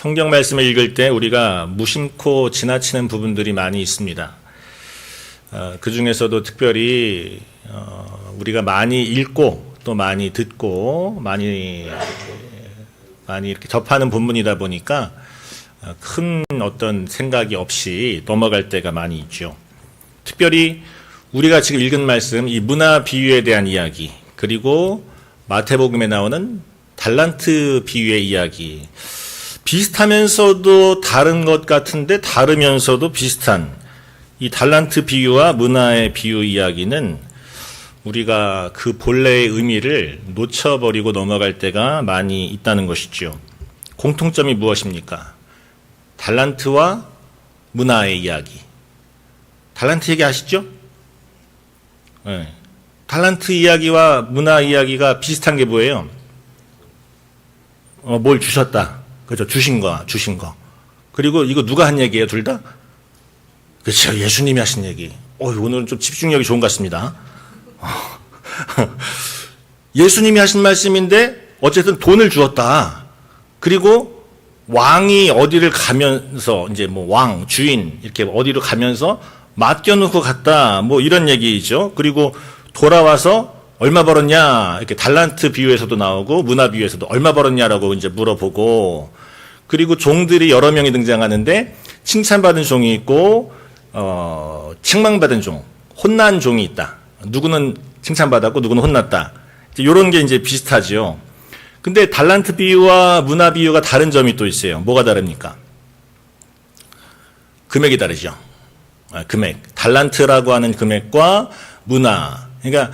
성경 말씀을 읽을 때 우리가 무심코 지나치는 부분들이 많이 있습니다. 어, 그 중에서도 특별히 어, 우리가 많이 읽고 또 많이 듣고 많이 많이 이렇게 접하는 본문이다 보니까 어, 큰 어떤 생각이 없이 넘어갈 때가 많이 있죠. 특별히 우리가 지금 읽은 말씀, 이 문화 비유에 대한 이야기, 그리고 마태복음에 나오는 달란트 비유의 이야기, 비슷하면서도 다른 것 같은데 다르면서도 비슷한 이 달란트 비유와 문화의 비유 이야기는 우리가 그 본래의 의미를 놓쳐버리고 넘어갈 때가 많이 있다는 것이죠. 공통점이 무엇입니까? 달란트와 문화의 이야기. 달란트 얘기 아시죠? 네. 달란트 이야기와 문화 이야기가 비슷한 게 뭐예요? 어, 뭘 주셨다. 그죠? 주신 거, 주신 거. 그리고 이거 누가 한 얘기예요, 둘 다? 그렇죠. 예수님이 하신 얘기. 어, 오늘은 좀 집중력이 좋은 것 같습니다. 예수님이 하신 말씀인데 어쨌든 돈을 주었다. 그리고 왕이 어디를 가면서 이제 뭐 왕, 주인 이렇게 어디로 가면서 맡겨놓고 갔다. 뭐 이런 얘기죠. 그리고 돌아와서 얼마 벌었냐 이렇게 달란트 비유에서도 나오고 문화 비유에서도 얼마 벌었냐라고 이제 물어보고 그리고 종들이 여러 명이 등장하는데 칭찬받은 종이 있고 어 책망받은 종, 혼난 종이 있다. 누구는 칭찬받았고 누구는 혼났다. 이런 게 이제 비슷하지요. 근데 달란트 비유와 문화 비유가 다른 점이 또 있어요. 뭐가 다릅니까? 금액이 다르죠. 아, 금액. 달란트라고 하는 금액과 문화. 그러니까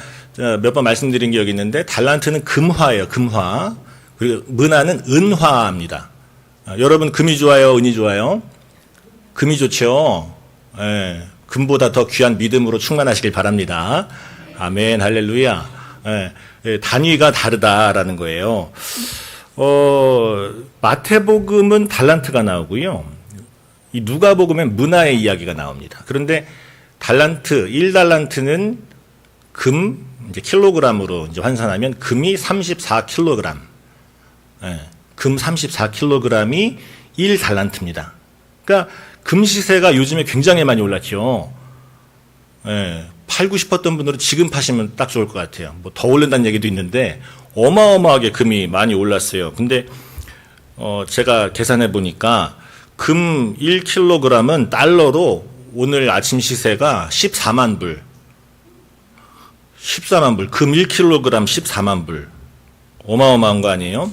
몇 번 말씀드린 게 여기 있는데 달란트는 금화예요. 금화. 그리고 문화는 은화입니다. 아, 여러분 금이 좋아요, 은이 좋아요? 금이 좋죠. 예, 금보다 더 귀한 믿음으로 충만하시길 바랍니다. 아멘, 할렐루야. 예, 예, 단위가 다르다라는 거예요. 어, 마태복음은 달란트가 나오고요. 이 누가복음엔 문화의 이야기가 나옵니다. 그런데 달란트, 1달란트는 금, 이제 킬로그램으로 이제 환산하면 금이 34킬로그램. 예, 금 34킬로그램이 1달란트입니다. 그러니까 금 시세가 요즘에 굉장히 많이 올랐죠. 예, 팔고 싶었던 분들은 지금 파시면 딱 좋을 것 같아요. 뭐더 오른다는 얘기도 있는데 어마어마하게 금이 많이 올랐어요. 근데 어 제가 계산해 보니까 금 1kg은 달러로 오늘 아침 시세가 14만 불. 14만 불. 금 1kg 14만 불. 어마어마한 거 아니에요?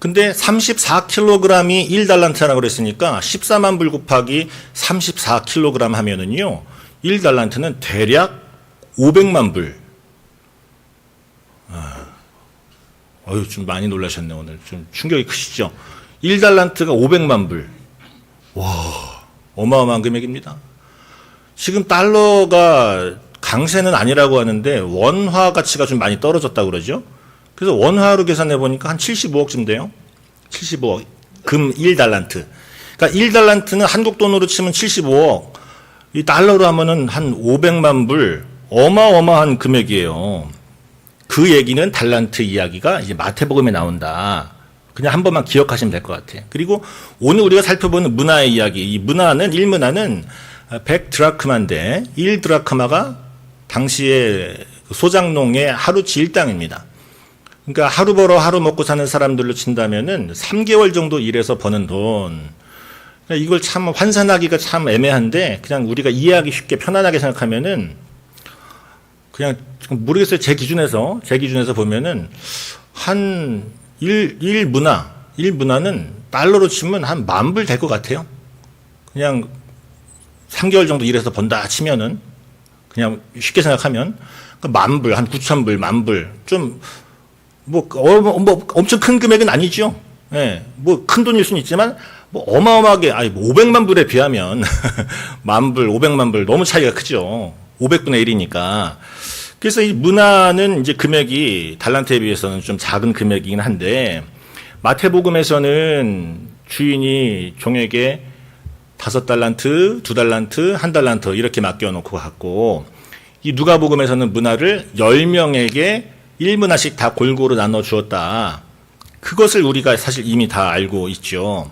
근데 34kg이 1달란트라고 그랬으니까 14만 불 곱하기 34kg 하면은요. 1달란트는 대략 500만 불. 아, 어휴, 좀 많이 놀라셨네, 오늘. 좀 충격이 크시죠? 1달란트가 500만 불. 와, 어마어마한 금액입니다. 지금 달러가 강세는 아니라고 하는데 원화 가치가 좀 많이 떨어졌다고 그러죠? 그래서 원화로 계산해 보니까 한 75억쯤 돼요. 75억. 금 1달란트. 그러니까 1달란트는 한국 돈으로 치면 75억. 이 달러로 하면은 한 500만 불 어마어마한 금액이에요. 그 얘기는 달란트 이야기가 이제 마태복음에 나온다. 그냥 한 번만 기억하시면 될 것 같아요. 그리고 오늘 우리가 살펴보는 문화의 이야기. 이 문화는 일문화는 100드라크마인데 1드라크마가 당시에 소장농의 하루치 일당입니다. 그러니까 하루 벌어 하루 먹고 사는 사람들로 친다면은 3개월 정도 일해서 버는 돈. 그러니까 이걸 참 환산하기가 참 애매한데 그냥 우리가 이해하기 쉽게 편안하게 생각하면은 그냥 모르겠어요. 제 기준에서 제 기준에서 보면은 한 일, 일 문화, 일 문화는 달러로 치면 한 만 불 될 것 같아요. 그냥 3개월 정도 일해서 번다 치면은 그냥 쉽게 생각하면 만 불, 한 9천 불, 만 불. 좀, 뭐, 어, 뭐, 엄청 큰 금액은 아니죠. 예, 뭐, 큰 돈일 수는 있지만, 뭐, 어마어마하게, 아니, 뭐 500만 불에 비하면, 만 불, 500만 불, 너무 차이가 크죠. 500분의 1이니까. 그래서 이 문화는 이제 금액이 달란트에 비해서는 좀 작은 금액이긴 한데, 마태복음에서는 주인이 종에게 다섯 달란트, 두 달란트, 한 달란트 이렇게 맡겨놓고 갔고 이 누가복음에서는 문화를 열 명에게 1문화씩 다 골고루 나눠 주었다. 그것을 우리가 사실 이미 다 알고 있죠.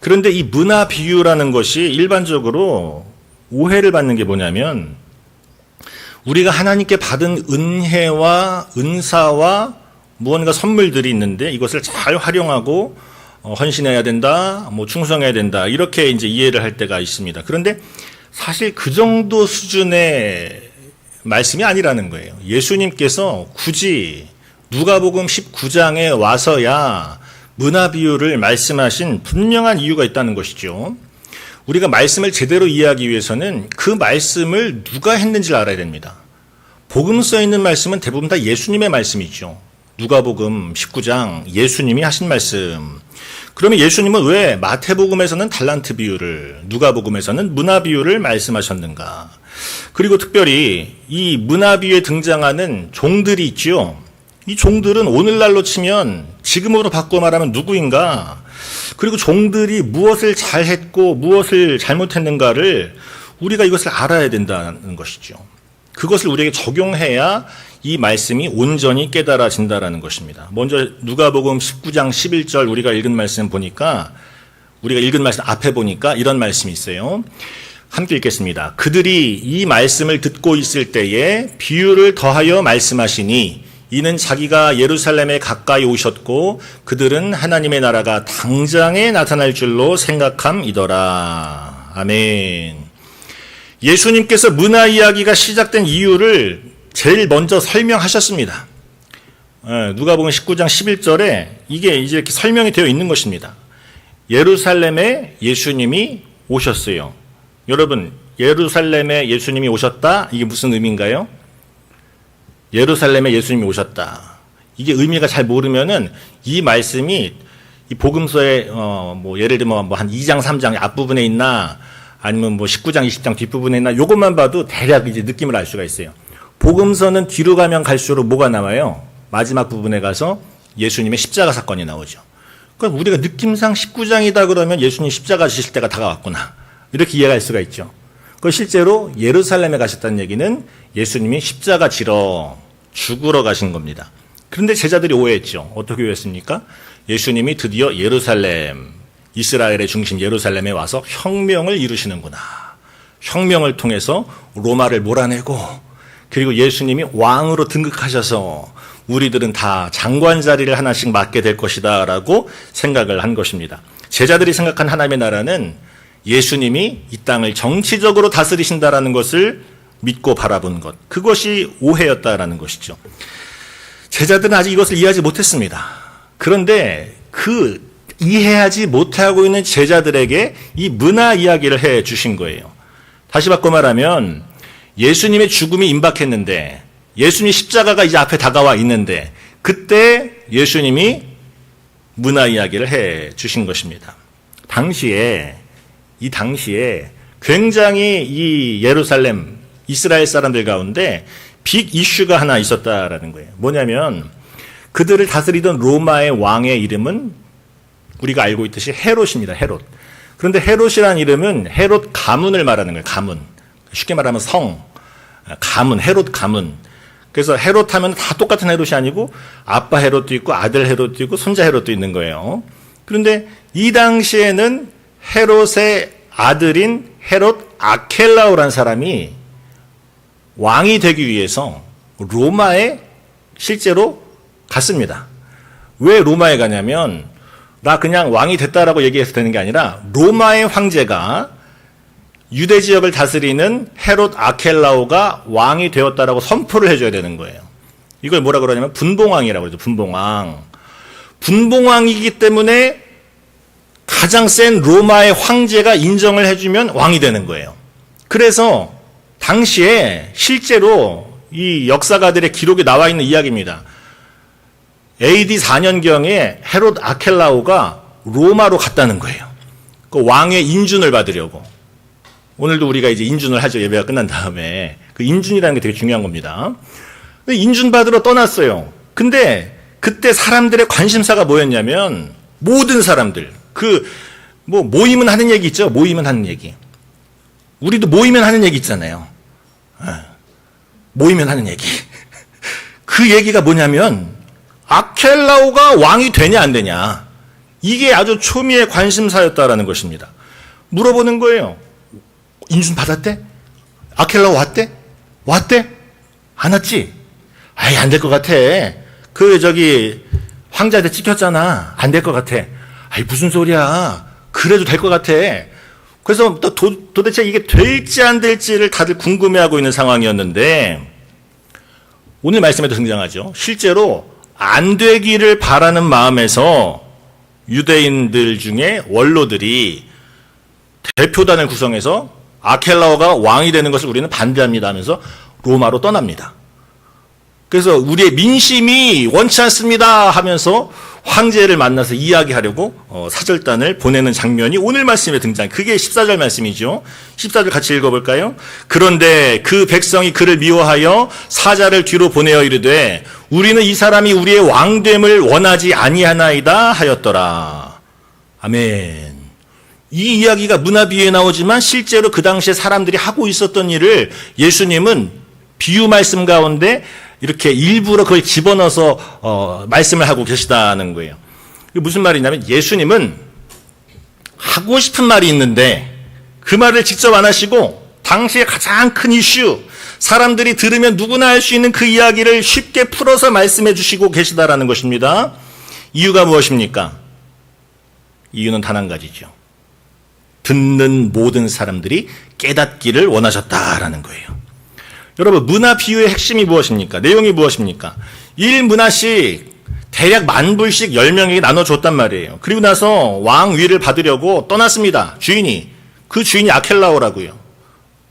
그런데 이 문화 비유라는 것이 일반적으로 오해를 받는 게 뭐냐면 우리가 하나님께 받은 은혜와 은사와 무언가 선물들이 있는데 이것을 잘 활용하고 어, 헌신해야 된다, 뭐 충성해야 된다 이렇게 이제 이해를 할 때가 있습니다. 그런데 사실 그 정도 수준의 말씀이 아니라는 거예요. 예수님께서 굳이 누가복음 19장에 와서야 문화 비유를 말씀하신 분명한 이유가 있다는 것이죠. 우리가 말씀을 제대로 이해하기 위해서는 그 말씀을 누가 했는지를 알아야 됩니다. 복음서에 있는 말씀은 대부분 다 예수님의 말씀이죠. 누가복음 19장 예수님이 하신 말씀. 그러면 예수님은 왜 마태복음에서는 달란트 비유를, 누가복음에서는 문화 비유를 말씀하셨는가? 그리고 특별히 이 문화 비유에 등장하는 종들이 있죠. 이 종들은 오늘날로 치면 지금으로 바꿔 말하면 누구인가? 그리고 종들이 무엇을 잘했고 무엇을 잘못했는가를 우리가 이것을 알아야 된다는 것이죠. 그것을 우리에게 적용해야 이 말씀이 온전히 깨달아진다라는 것입니다. 먼저 누가복음 19장 11절 우리가 읽은 말씀 보니까 우리가 읽은 말씀 앞에 보니까 이런 말씀이 있어요. 함께 읽겠습니다. 그들이 이 말씀을 듣고 있을 때에 비유를 더하여 말씀하시니 이는 자기가 예루살렘에 가까이 오셨고 그들은 하나님의 나라가 당장에 나타날 줄로 생각함이더라. 아멘. 예수님께서 문화 이야기가 시작된 이유를 제일 먼저 설명하셨습니다. 예, 누가복음 19장 11절에 이게 이제 이렇게 설명이 되어 있는 것입니다. 예루살렘에 예수님이 오셨어요. 여러분, 예루살렘에 예수님이 오셨다? 이게 무슨 의미인가요? 예루살렘에 예수님이 오셨다. 이게 의미가 잘 모르면은 이 말씀이 이 복음서에 어 뭐 예를 들면 뭐 한 2장 3장 앞부분에 있나 아니면 뭐 19장 20장 뒷부분에 있나 요것만 봐도 대략 이제 느낌을 알 수가 있어요. 복음서는 뒤로 가면 갈수록 뭐가 나와요? 마지막 부분에 가서 예수님의 십자가 사건이 나오죠. 그럼 우리가 느낌상 19장이다 그러면 예수님 십자가 지실 때가 다가왔구나. 이렇게 이해할 수가 있죠. 그 실제로 예루살렘에 가셨다는 얘기는 예수님이 십자가 지러 죽으러 가신 겁니다. 그런데 제자들이 오해했죠. 어떻게 오해했습니까? 예수님이 드디어 예루살렘, 이스라엘의 중심 예루살렘에 와서 혁명을 이루시는구나. 혁명을 통해서 로마를 몰아내고 그리고 예수님이 왕으로 등극하셔서 우리들은 다 장관 자리를 하나씩 맡게 될 것이다라고 생각을 한 것입니다. 제자들이 생각한 하나님의 나라는 예수님이 이 땅을 정치적으로 다스리신다라는 것을 믿고 바라본 것. 그것이 오해였다라는 것이죠. 제자들은 아직 이것을 이해하지 못했습니다. 그런데 그 이해하지 못하고 있는 제자들에게 이 문화 이야기를 해 주신 거예요. 다시 바꿔 말하면 예수님의 죽음이 임박했는데 예수님 십자가가 이제 앞에 다가와 있는데 그때 예수님이 문화 이야기를 해 주신 것입니다. 당시에 이 당시에 굉장히 이 예루살렘 이스라엘 사람들 가운데 빅 이슈가 하나 있었다라는 거예요. 뭐냐면 그들을 다스리던 로마의 왕의 이름은 우리가 알고 있듯이 헤롯입니다. 헤롯. 그런데 헤롯이라는 이름은 헤롯 가문을 말하는 거예요. 가문. 쉽게 말하면 성. 가문, 헤롯 가문. 그래서 헤롯 하면 다 똑같은 헤롯이 아니고 아빠 헤롯도 있고 아들 헤롯도 있고 손자 헤롯도 있는 거예요. 그런데 이 당시에는 헤롯의 아들인 헤롯 아켈라오란 사람이 왕이 되기 위해서 로마에 실제로 갔습니다. 왜 로마에 가냐면 나 그냥 왕이 됐다라고 얘기해서 되는 게 아니라 로마의 황제가 유대 지역을 다스리는 헤롯 아켈라오가 왕이 되었다라고 선포를 해줘야 되는 거예요. 이걸 뭐라 그러냐면 분봉왕이라고 그러죠. 분봉왕. 분봉왕이기 때문에 가장 센 로마의 황제가 인정을 해주면 왕이 되는 거예요. 그래서 당시에 실제로 이 역사가들의 기록에 나와 있는 이야기입니다. AD 4년경에 헤롯 아켈라오가 로마로 갔다는 거예요. 그 왕의 인준을 받으려고. 오늘도 우리가 이제 인준을 하죠. 예배가 끝난 다음에. 그 인준이라는 게 되게 중요한 겁니다. 인준 받으러 떠났어요. 근데 그때 사람들의 관심사가 뭐였냐면 모든 사람들 그 뭐 모이면 하는 얘기 있죠. 모이면 하는 얘기. 우리도 모이면 하는 얘기 있잖아요. 예. 모이면 하는 얘기. 그 얘기가 뭐냐면 아켈라오가 왕이 되냐 안 되냐 이게 아주 초미의 관심사였다라는 것입니다. 물어보는 거예요. 인준 받았대? 아켈라 왔대? 왔대? 안 왔지? 아이, 안될 것 같아. 그, 저기, 황자한테 찍혔잖아. 안 될 것 같아. 아이, 무슨 소리야. 그래도 될 것 같아. 그래서 또 도, 도대체 이게 될지 안 될지를 다들 궁금해하고 있는 상황이었는데, 오늘 말씀에도 등장하죠. 실제로 안 되기를 바라는 마음에서 유대인들 중에 원로들이 대표단을 구성해서 아켈라오가 왕이 되는 것을 우리는 반대합니다 하면서 로마로 떠납니다. 그래서 우리의 민심이 원치 않습니다 하면서 황제를 만나서 이야기하려고 어, 사절단을 보내는 장면이 오늘 말씀에 등장. 그게 14절 말씀이죠. 14절 같이 읽어볼까요? 그런데 그 백성이 그를 미워하여 사자를 뒤로 보내어 이르되 우리는 이 사람이 우리의 왕됨을 원하지 아니하나이다 하였더라. 아멘. 이 이야기가 문화 비유에 나오지만 실제로 그 당시에 사람들이 하고 있었던 일을 예수님은 비유 말씀 가운데 이렇게 일부러 그걸 집어넣어서 어, 말씀을 하고 계시다는 거예요. 이게 무슨 말이냐면 예수님은 하고 싶은 말이 있는데 그 말을 직접 안 하시고 당시에 가장 큰 이슈 사람들이 들으면 누구나 할 수 있는 그 이야기를 쉽게 풀어서 말씀해 주시고 계시다라는 것입니다. 이유가 무엇입니까? 이유는 단 한 가지죠. 듣는 모든 사람들이 깨닫기를 원하셨다라는 거예요. 여러분, 문화 비유의 핵심이 무엇입니까? 내용이 무엇입니까? 1문화씩 대략 만 불씩 10명에게 나눠줬단 말이에요. 그리고 나서 왕 위를 받으려고 떠났습니다. 주인이. 그 주인이 아켈라오라고요.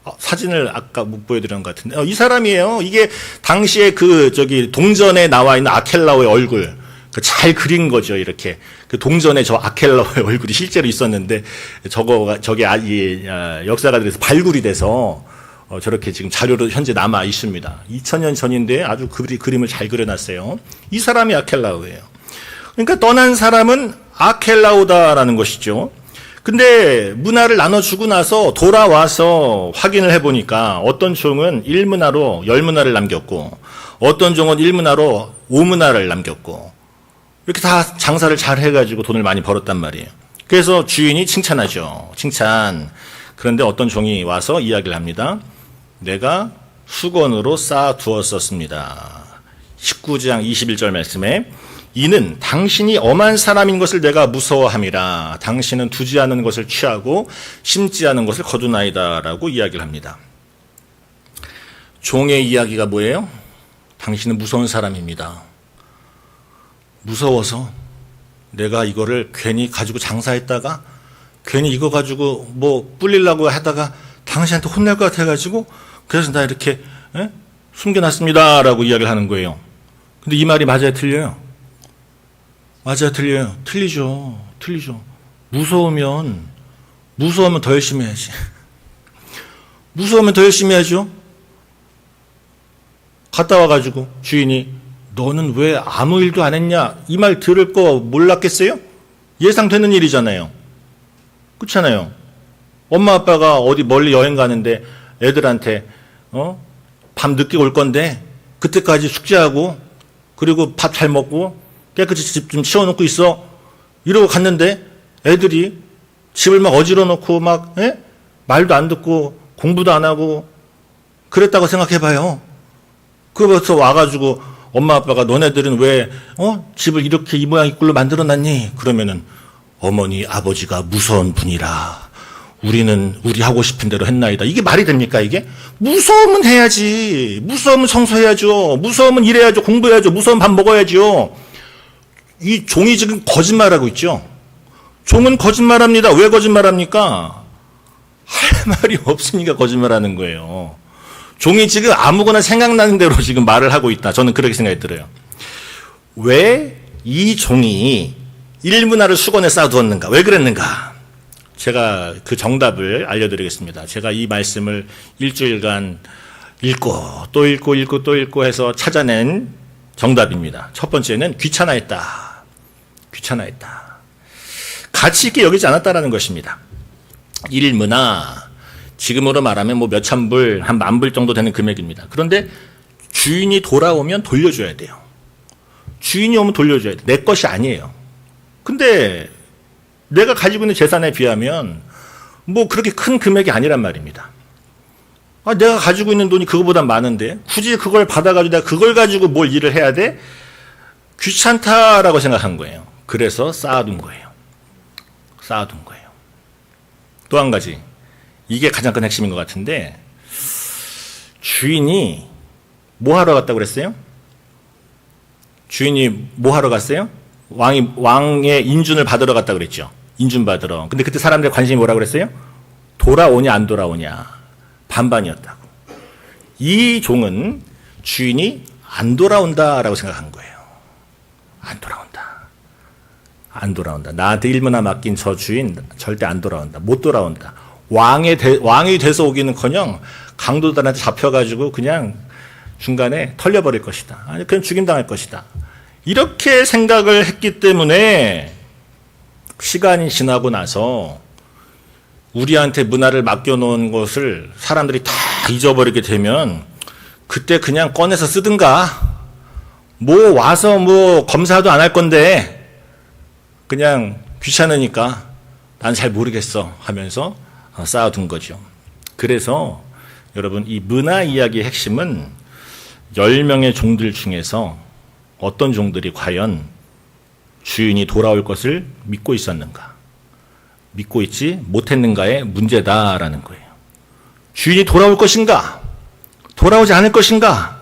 어, 사진을 아까 못 보여드린 것 같은데. 어, 이 사람이에요. 이게 당시에 그, 저기, 동전에 나와 있는 아켈라오의 얼굴. 그 잘 그린 거죠, 이렇게. 그 동전에 저 아켈라오의 얼굴이 실제로 있었는데, 저거가, 저게 아, 이, 아, 역사가들에서 발굴이 돼서, 어, 저렇게 지금 자료로 현재 남아 있습니다. 2000년 전인데 아주 그리, 그림을 잘 그려놨어요. 이 사람이 아켈라오예요. 그러니까 떠난 사람은 아켈라오다라는 것이죠. 근데 문화를 나눠주고 나서 돌아와서 확인을 해보니까 어떤 종은 1문화로 10문화를 남겼고 어떤 종은 1문화로 5문화를 남겼고 이렇게 다 장사를 잘 해가지고 돈을 많이 벌었단 말이에요. 그래서 주인이 칭찬하죠. 칭찬. 그런데 어떤 종이 와서 이야기를 합니다. 내가 수건으로 쌓아 두었었습니다. 19장 21절 말씀에 이는 당신이 엄한 사람인 것을 내가 무서워함이라 당신은 두지 않은 것을 취하고 심지 않은 것을 거두나이다라고 이야기를 합니다. 종의 이야기가 뭐예요? 당신은 무서운 사람입니다. 무서워서 내가 이거를 괜히 가지고 장사했다가 괜히 이거 가지고 뭐 뿔리려고 하다가 당신한테 혼낼 것 같아가지고 그래서 나 이렇게 에? 숨겨놨습니다라고 이야기를 하는 거예요. 근데 이 말이 맞아요, 틀려요? 맞아요, 틀려요? 틀리죠, 틀리죠. 무서우면 무서우면 더 열심히 해야지. 무서우면 더 열심히 해야죠. 갔다 와가지고 주인이 너는 왜 아무 일도 안 했냐? 이 말 들을 거 몰랐겠어요? 예상되는 일이잖아요. 그렇잖아요. 엄마 아빠가 어디 멀리 여행 가는데 애들한테 어? 밤 늦게 올 건데 그때까지 숙제하고 그리고 밥 잘 먹고 깨끗이 집 좀 치워놓고 있어 이러고 갔는데 애들이 집을 막 어지러 놓고 막 에? 말도 안 듣고 공부도 안 하고 그랬다고 생각해봐요. 그래서 와가지고 엄마 아빠가 너네들은 왜 어? 집을 이렇게 이 모양 이 꼴로 만들어놨니? 그러면은 어머니 아버지가 무서운 분이라 우리는 우리 하고 싶은 대로 했나이다. 이게 말이 됩니까, 이게? 무서우면 해야지. 무서우면 청소해야죠. 무서우면 일해야죠. 공부해야죠. 무서우면 밥 먹어야죠. 이 종이 지금 거짓말하고 있죠. 종은 거짓말합니다. 왜 거짓말합니까? 할 말이 없으니까 거짓말하는 거예요. 종이 지금 아무거나 생각나는 대로 지금 말을 하고 있다. 저는 그렇게 생각이 들어요. 왜 이 종이 일문화를 수건에 쌓아두었는가? 왜 그랬는가? 제가 그 정답을 알려드리겠습니다. 제가 이 말씀을 일주일간 읽고 또 읽고 읽고 또 읽고 해서 찾아낸 정답입니다. 첫 번째는 귀찮아했다. 귀찮아했다. 가치 있게 여기지 않았다라는 것입니다. 일문화 지금으로 말하면 뭐 몇천 불, 한 만 불 정도 되는 금액입니다. 그런데 주인이 돌아오면 돌려줘야 돼요. 주인이 오면 돌려줘야 돼. 내 것이 아니에요. 근데 내가 가지고 있는 재산에 비하면 뭐 그렇게 큰 금액이 아니란 말입니다. 아, 내가 가지고 있는 돈이 그거보다 많은데 굳이 그걸 받아가지고 내가 그걸 가지고 뭘 일을 해야 돼? 귀찮다라고 생각한 거예요. 그래서 쌓아둔 거예요. 쌓아둔 거예요. 또 한 가지. 이게 가장 큰 핵심인 것 같은데 주인이 뭐 하러 갔다고 그랬어요? 주인이 뭐 하러 갔어요? 왕이 왕의 인준을 받으러 갔다 그랬죠. 인준 받으러. 근데 그때 사람들 관심이 뭐라 그랬어요? 돌아오냐 안 돌아오냐 반반이었다고. 이 종은 주인이 안 돌아온다라고 생각한 거예요. 안 돌아온다. 안 돌아온다. 나한테 일문나 맡긴 저 주인 절대 안 돌아온다. 못 돌아온다. 왕의 대, 왕이 돼서 오기는커녕 강도들한테 잡혀가지고 그냥 중간에 털려버릴 것이다. 아니 그냥 죽임당할 것이다. 이렇게 생각을 했기 때문에 시간이 지나고 나서 우리한테 문화를 맡겨놓은 것을 사람들이 다 잊어버리게 되면 그때 그냥 꺼내서 쓰든가 뭐 와서 뭐 검사도 안 할 건데 그냥 귀찮으니까 난 잘 모르겠어 하면서 어, 쌓아둔 거죠. 그래서 여러분 이 문화 이야기의 핵심은 10명의 종들 중에서 어떤 종들이 과연 주인이 돌아올 것을 믿고 있었는가? 믿고 있지 못했는가의 문제다라는 거예요. 주인이 돌아올 것인가? 돌아오지 않을 것인가?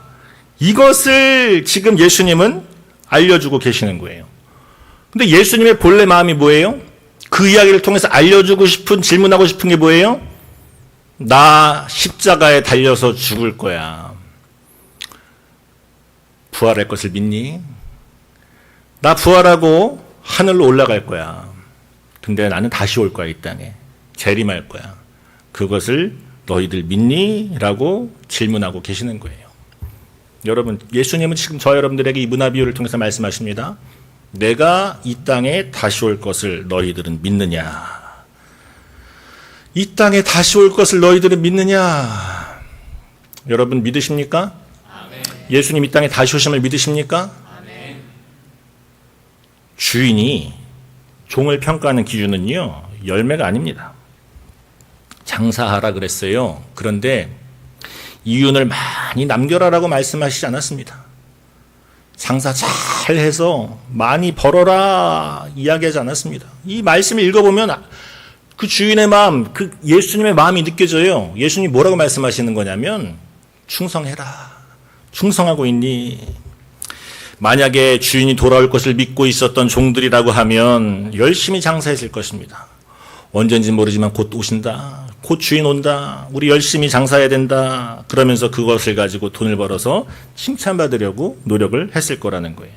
이것을 지금 예수님은 알려주고 계시는 거예요. 근데 예수님의 본래 마음이 뭐예요? 그 이야기를 통해서 알려주고 싶은, 질문하고 싶은 게 뭐예요? 나 십자가에 달려서 죽을 거야. 부활할 것을 믿니? 나 부활하고 하늘로 올라갈 거야. 근데 나는 다시 올 거야, 이 땅에. 재림할 거야. 그것을 너희들 믿니? 라고 질문하고 계시는 거예요. 여러분, 예수님은 지금 저 여러분들에게 이 문화 비유를 통해서 말씀하십니다. 내가 이 땅에 다시 올 것을 너희들은 믿느냐? 이 땅에 다시 올 것을 너희들은 믿느냐? 여러분 믿으십니까? 예수님 이 땅에 다시 오심을 믿으십니까? 주인이 종을 평가하는 기준은요, 열매가 아닙니다. 장사하라 그랬어요. 그런데 이윤을 많이 남겨라라고 말씀하시지 않았습니다. 장사 잘 해서 많이 벌어라 이야기하지 않았습니다. 이 말씀을 읽어보면 그 주인의 마음, 그 예수님의 마음이 느껴져요. 예수님 뭐라고 말씀하시는 거냐면 충성해라. 충성하고 있니? 만약에 주인이 돌아올 것을 믿고 있었던 종들이라고 하면 열심히 장사했을 것입니다. 언젠지 모르지만 곧 오신다. 곧 주인 온다. 우리 열심히 장사해야 된다. 그러면서 그것을 가지고 돈을 벌어서 칭찬받으려고 노력을 했을 거라는 거예요.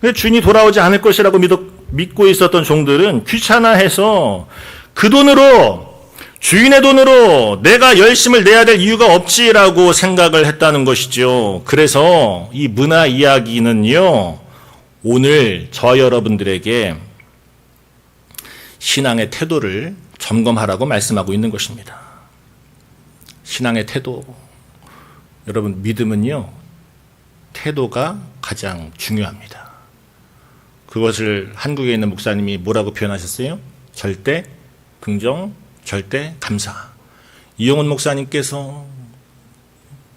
근데 주인이 돌아오지 않을 것이라고 믿고 있었던 종들은 귀찮아해서 그 돈으로 주인의 돈으로 내가 열심을 내야 될 이유가 없지라고 생각을 했다는 것이죠. 그래서 이 문화 이야기는요, 오늘 저 여러분들에게 신앙의 태도를 점검하라고 말씀하고 있는 것입니다. 신앙의 태도. 여러분, 믿음은요, 태도가 가장 중요합니다. 그것을 한국에 있는 목사님이 뭐라고 표현하셨어요? 절대 긍정, 절대 감사. 이용훈 목사님께서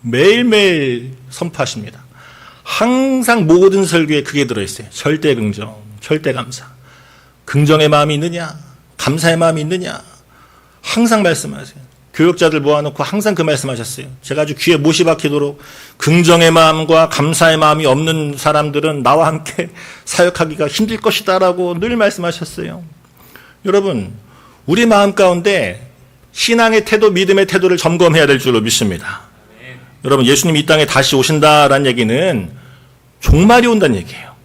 매일매일 선포하십니다. 항상 모든 설교에 그게 들어있어요. 절대 긍정, 절대 감사. 긍정의 마음이 있느냐? 감사의 마음이 있느냐? 항상 말씀하세요. 교육자들 모아놓고 항상 그 말씀하셨어요. 제가 아주 귀에 못이 박히도록 긍정의 마음과 감사의 마음이 없는 사람들은 나와 함께 사역하기가 힘들 것이다라고 늘 말씀하셨어요. 여러분, 우리 마음 가운데 신앙의 태도, 믿음의 태도를 점검해야 될 줄로 믿습니다. 여러분, 예수님이 이 땅에 다시 오신다라는 얘기는 종말이 온다는 얘기예요.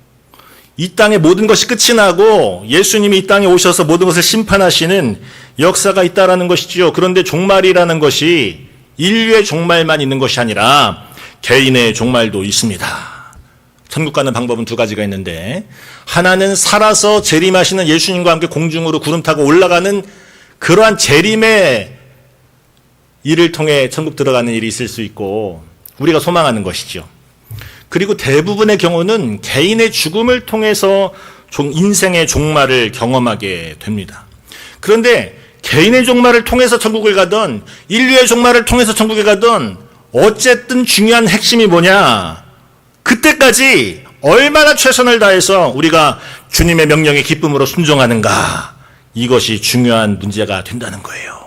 이 땅에 모든 것이 끝이 나고 예수님이 이 땅에 오셔서 모든 것을 심판하시는 역사가 있다라는 것이지요. 그런데 종말이라는 것이 인류의 종말만 있는 것이 아니라 개인의 종말도 있습니다. 천국 가는 방법은 두 가지가 있는데 하나는 살아서 재림하시는 예수님과 함께 공중으로 구름 타고 올라가는 그러한 재림의 일을 통해 천국 들어가는 일이 있을 수 있고 우리가 소망하는 것이죠. 그리고 대부분의 경우는 개인의 죽음을 통해서 종- 인생의 종말을 경험하게 됩니다. 그런데 개인의 종말을 통해서 천국을 가든 인류의 종말을 통해서 천국에 가든 어쨌든 중요한 핵심이 뭐냐? 그때까지 얼마나 최선을 다해서 우리가 주님의 명령에 기쁨으로 순종하는가? 이것이 중요한 문제가 된다는 거예요.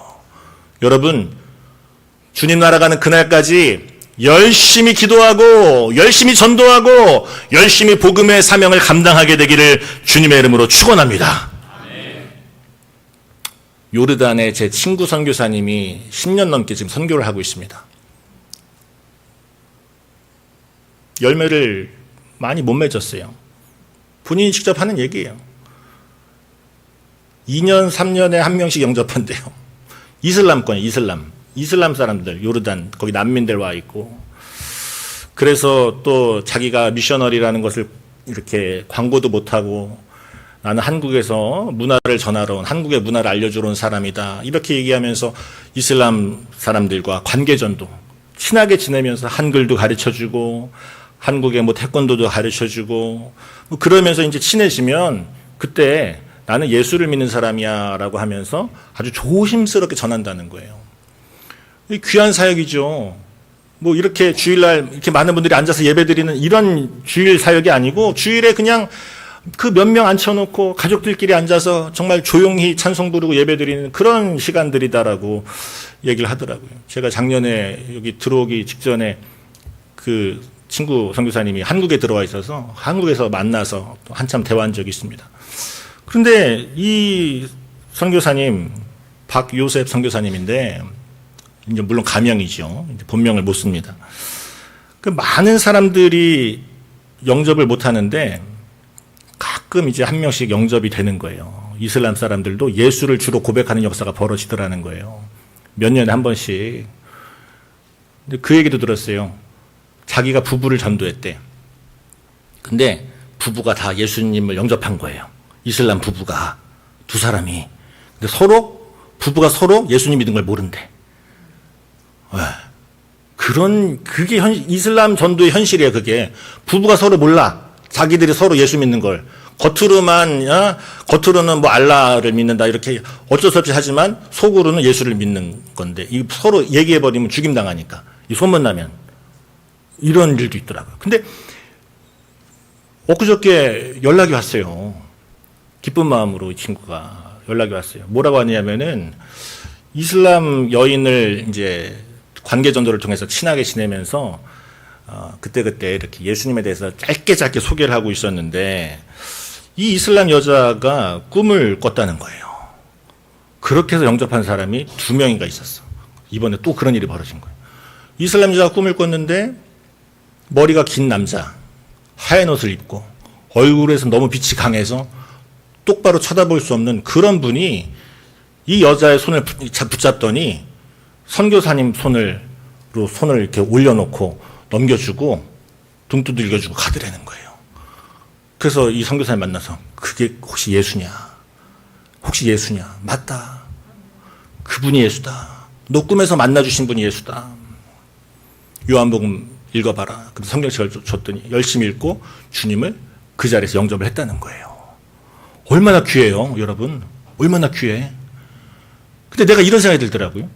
여러분, 주님 날아가는 그날까지 열심히 기도하고 열심히 전도하고 열심히 복음의 사명을 감당하게 되기를 주님의 이름으로 축원합니다. 요르단의 제 친구 선교사님이 10년 넘게 지금 선교를 하고 있습니다. 열매를 많이 못 맺었어요. 본인이 직접 하는 얘기예요. 2년, 3년에 한 명씩 영접한대요. 이슬람권, 이슬람. 이슬람 사람들, 요르단, 거기 난민들 와 있고. 그래서 또 자기가 미셔너리라는 것을 이렇게 광고도 못하고 나는 한국에서 문화를 전하러 온, 한국의 문화를 알려주러 온 사람이다. 이렇게 얘기하면서 이슬람 사람들과 관계전도 친하게 지내면서 한글도 가르쳐 주고 한국의 뭐 태권도도 가르쳐 주고 뭐 그러면서 이제 친해지면 그때 나는 예수를 믿는 사람이야 라고 하면서 아주 조심스럽게 전한다는 거예요. 이 귀한 사역이죠. 뭐 이렇게 주일날 이렇게 많은 분들이 앉아서 예배드리는 이런 주일 사역이 아니고 주일에 그냥 그 몇 명 앉혀놓고 가족들끼리 앉아서 정말 조용히 찬송 부르고 예배드리는 그런 시간들이다라고 얘기를 하더라고요. 제가 작년에 여기 들어오기 직전에 그 친구 선교사님이 한국에 들어와 있어서 한국에서 만나서 또 한참 대화한 적이 있습니다. 그런데 이 선교사님 박요셉 선교사님인데 이제 물론 가명이죠. 본명을 못 씁니다. 그 많은 사람들이 영접을 못 하는데 가끔 이제 한 명씩 영접이 되는 거예요. 이슬람 사람들도 예수를 주로 고백하는 역사가 벌어지더라는 거예요. 몇 년에 한 번씩. 근데 그 얘기도 들었어요. 자기가 부부를 전도했대. 근데 부부가 다 예수님을 영접한 거예요. 이슬람 부부가 두 사람이. 근데 서로 부부가 서로 예수님 믿은 걸 모른대. 왜? 그런 그게 현, 이슬람 전도의 현실이에요. 그게 부부가 서로 몰라. 자기들이 서로 예수 믿는 걸 겉으로만 어? 겉으로는 뭐 알라를 믿는다 이렇게 어쩔 수 없이 하지만 속으로는 예수를 믿는 건데 이 서로 얘기해 버리면 죽임 당하니까 이 소문 나면 이런 일도 있더라고요. 근데 엊그저께 연락이 왔어요. 기쁜 마음으로 이 친구가 연락이 왔어요. 뭐라고 하냐면은 이슬람 여인을 이제 관계 전도를 통해서 친하게 지내면서 어, 그때그때 이렇게 예수님에 대해서 짧게 짧게 소개를 하고 있었는데 이 이슬람 여자가 꿈을 꿨다는 거예요. 그렇게 해서 영접한 사람이 두 명인가 있었어. 이번에 또 그런 일이 벌어진 거예요. 이슬람 여자가 꿈을 꿨는데 머리가 긴 남자, 하얀 옷을 입고 얼굴에서 너무 빛이 강해서 똑바로 쳐다볼 수 없는 그런 분이 이 여자의 손을 붙- 붙잡더니 선교사님 손을 로 손을 이렇게 올려놓고 넘겨주고 등 두들겨주고 가더라는 거예요. 그래서 이 선교사님 만나서 그게 혹시 예수냐? 혹시 예수냐? 맞다. 그분이 예수다. 너 꿈에서 만나주신 분이 예수다. 요한복음 읽어봐라. 그래서 성경책을 줬- 줬더니 열심히 읽고 주님을 그 자리에서 영접을 했다는 거예요. 얼마나 귀해요, 여러분. 얼마나 귀해. 근데 내가 이런 생각이 들더라고요.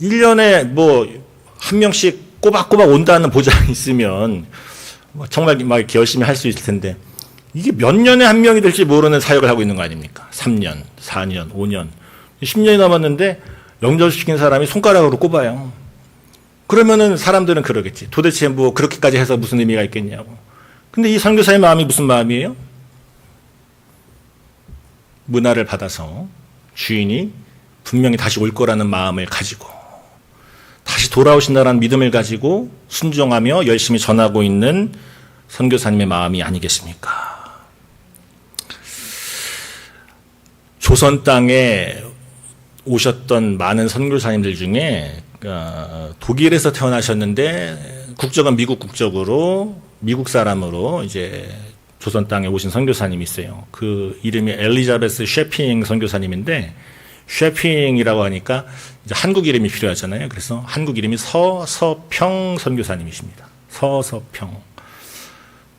1년에 뭐 한 명씩 꼬박꼬박 온다는 보장이 있으면 뭐 정말 막 열심히 할 수 있을 텐데 이게 몇 년에 한 명이 될지 모르는 사역을 하고 있는 거 아닙니까? 3년, 4년, 5년, 10년이 넘었는데 영접시킨 사람이 손가락으로 꼽아요. 그러면은 사람들은 그러겠지. 도대체 뭐 그렇게까지 해서 무슨 의미가 있겠냐고. 근데 이 선교사의 마음이 무슨 마음이에요? 문화를 받아서 주인이 분명히 다시 올 거라는 마음을 가지고 다시 돌아오신다는 믿음을 가지고 순종하며 열심히 전하고 있는 선교사님의 마음이 아니겠습니까? 조선 땅에 오셨던 많은 선교사님들 중에 어, 독일에서 태어나셨는데 국적은 미국 국적으로 미국 사람으로 이제 조선 땅에 오신 선교사님이 있어요. 그 이름이 엘리자베스 셰핑 선교사님인데 셰핑이라고 하니까 이제 한국 이름이 필요하잖아요. 그래서 한국 이름이 서서평 선교사님이십니다. 서서평.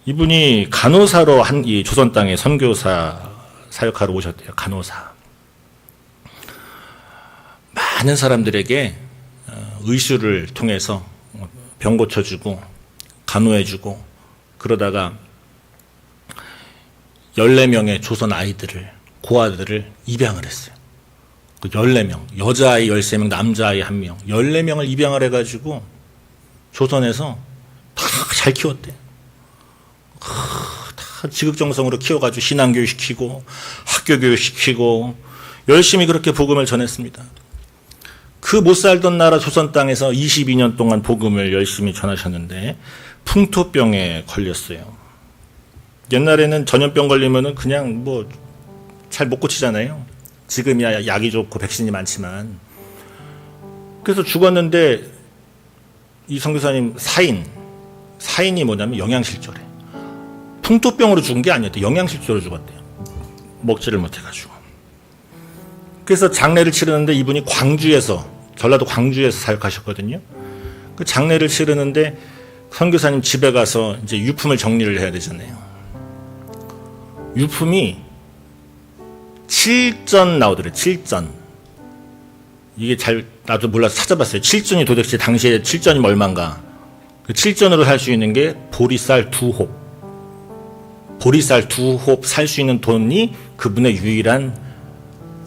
이분이 간호사로 한 이 조선 땅에 선교사 사역하러 오셨대요. 간호사. 많은 사람들에게 어, 의술을 통해서 병 고쳐주고 간호해주고 그러다가 14명의 조선 아이들을 고아들을 입양을 했어요. 그 14명, 여자아이 13명, 남자아이 1명, 14명을 입양을 해가지고 조선에서 다 잘 키웠대요. 다 지극정성으로 키워가지고 신앙교육 시키고 학교교육 시키고 열심히 그렇게 복음을 전했습니다. 그 못 살던 나라 조선 땅에서 22년 동안 복음을 열심히 전하셨는데 풍토병에 걸렸어요. 옛날에는 전염병 걸리면은 그냥 뭐 잘 못 고치잖아요. 지금이야 약이 좋고 백신이 많지만 그래서 죽었는데 이 선교사님 사인 사인이 뭐냐면 영양실조래. 풍토병으로 죽은 게 아니었대. 영양실조로 죽었대요. 먹지를 못해가지고. 그래서 장례를 치르는데 이분이 광주에서 전라도 광주에서 사역하셨거든요. 그 장례를 치르는데 선교사님 집에 가서 이제 유품을 정리를 해야 되잖아요. 유품이 7전 나오더래. 7전. 이게 잘 나도 몰라서 찾아봤어요. 7전이 도대체 당시에 7전이 얼마인가? 그 7전으로 살 수 있는 게 보리쌀 두 홉. 보리쌀 두 홉 살 수 있는 돈이 그분의 유일한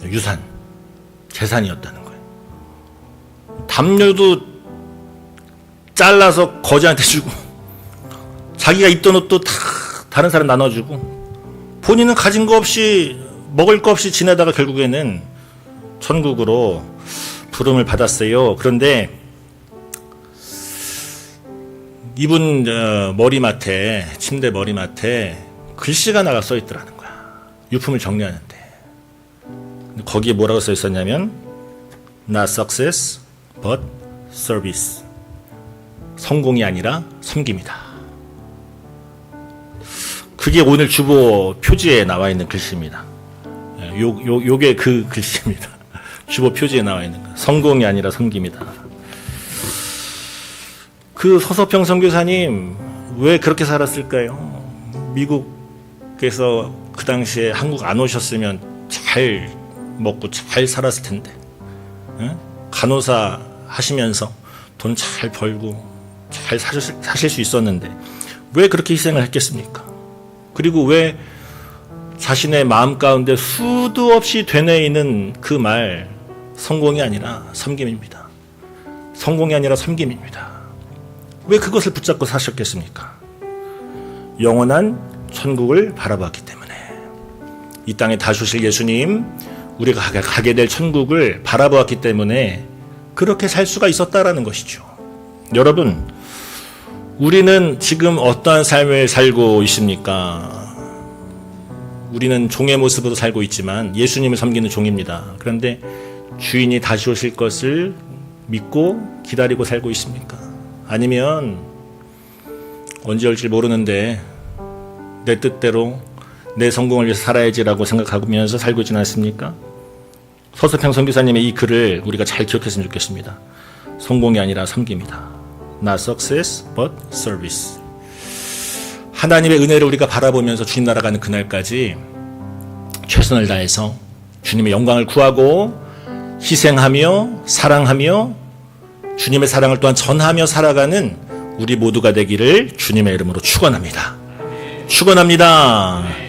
유산, 재산이었다는 거예요. 담요도 잘라서 거지한테 주고, 자기가 입던 옷도 다 다른 사람 나눠주고, 본인은 가진 거 없이, 먹을 거 없이 지내다가 결국에는 천국으로 부름을 받았어요. 그런데 이분 어, 머리맡에 침대 머리맡에 글씨가 나가 써 있더라는 거야. 유품을 정리하는데 거기에 뭐라고 써 있었냐면 not success but service 성공이 아니라 섬김이다. 그게 오늘 주보 표지에 나와 있는 글씨입니다. 예, 요, 요, 요게 그 글씨입니다. 주보 표지에 나와 있는 거. 성공이 아니라 섬김이다. 그 서서평 선교사님 왜 그렇게 살았을까요? 미국에서 그 당시에 한국 안 오셨으면 잘 먹고 잘 살았을 텐데 응? 간호사 하시면서 돈 잘 벌고 잘 사실, 사실 수 있었는데 왜 그렇게 희생을 했겠습니까? 그리고 왜 자신의 마음 가운데 수도 없이 되뇌이는 그 말 성공이 아니라 섬김입니다. 성공이 아니라 섬김입니다. 왜 그것을 붙잡고 사셨겠습니까? 영원한 천국을 바라봤기 때문에 이 땅에 다시 오실 예수님 우리가 가게- 될 천국을 바라보았기 때문에 그렇게 살 수가 있었다라는 것이죠. 여러분, 우리는 지금 어떠한 삶을 살고 있습니까? 우리는 종의 모습으로 살고 있지만 예수님을 섬기는 종입니다. 그런데 주인이 다시 오실 것을 믿고 기다리고 살고 있습니까? 아니면 언제 올지 모르는데 내 뜻대로 내 성공을 위해서 살아야지라고 생각하면서 살고 있지는 않습니까? 서서평 선교사님의 이 글을 우리가 잘 기억했으면 좋겠습니다. 성공이 아니라 섬김이다. Not success, but service. 하나님의 은혜를 우리가 바라보면서 주님 나라 가는 그날까지 최선을 다해서 주님의 영광을 구하고 희생하며 사랑하며 주님의 사랑을 또한 전하며 살아가는 우리 모두가 되기를 주님의 이름으로 축원합니다. 축원합니다.